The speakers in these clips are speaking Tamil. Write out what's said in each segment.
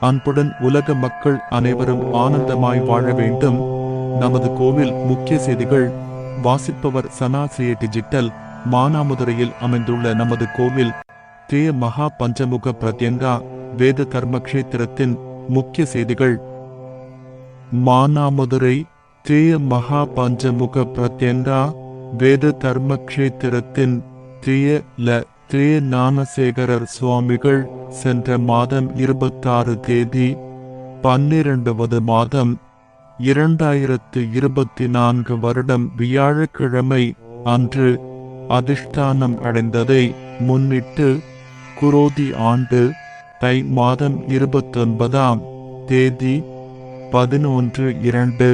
அன்புடன் உலக மக்கள் அனைவரும் ஆனந்தமாய் வாழ வேண்டும். நமது கோவில் முக்கிய செய்திகள். வாசிப்பவர் சனாசிரிய டிஜிட்டல். மானாமதுரையில் அமைந்துள்ள நமது கோவில். தே. மகா பஞ்சமுக பிரத்யங்கா. வேத தர்ம கஷேத்திரத்தின் முக்கிய செய்திகள். மானாமதுரை. தே. மகா பஞ்சமுக பிரத்யங்கா. வேத தர்ம கஷேத்திரத்தின் திய ல. ஸ்ரீ ஞானசேகரர் சுவாமிகள் சென்ற மாதம் இருபத்தாறு தேதி பன்னிரண்டாவது மாதம் இரண்டாயிரத்து இருபத்தி நான்கு வருடம் வியாழக்கிழமை அன்று அதிஷ்டானம் அடைந்ததை முன்னிட்டு குரோதி ஆண்டு தை மாதம் இருபத்தொன்பதாம் தேதி பதினொன்று இரண்டு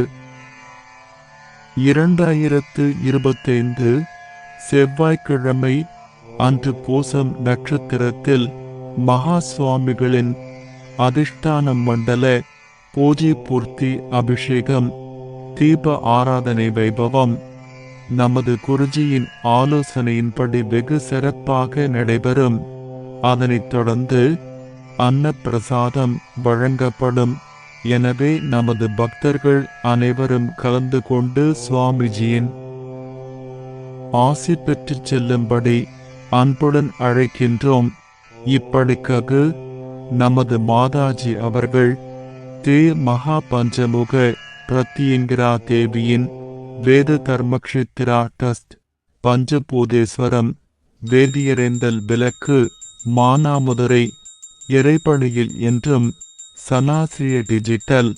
இரண்டாயிரத்து இருபத்தைந்து செவ்வாய்க்கிழமை அன்று பூசம் நட்சத்திரத்தில் மகா சுவாமிகளின் அதிஷ்டான மண்டல பூஜை பூர்த்தி அபிஷேகம் தீப ஆராதனை வைபவம் நமது குருஜியின் ஆலோசனையின்படி வெகு சிறப்பாக நடைபெறும். அதனைத் தொடர்ந்து அன்னப்பிரசாதம் வழங்கப்படும். எனவே நமது பக்தர்கள் அனைவரும் கலந்து கொண்டு சுவாமிஜியின் ஆசி பெற்றுச் செல்லும்படி அன்புடன் அழைக்கின்றோம். இப்படிக்காக நமது மாதாஜி அவர்கள் தே மகா பஞ்சமுக பிரத்யங்கிரா தேவியின் வேத தர்மக்ஷேத்திரா டஸ்ட் பஞ்சபூதேஸ்வரம் வேதியரேந்தல் விளக்கு மானாமுதுரை இறைப்பணியில் என்றும் சனாசிரிய டிஜிட்டல்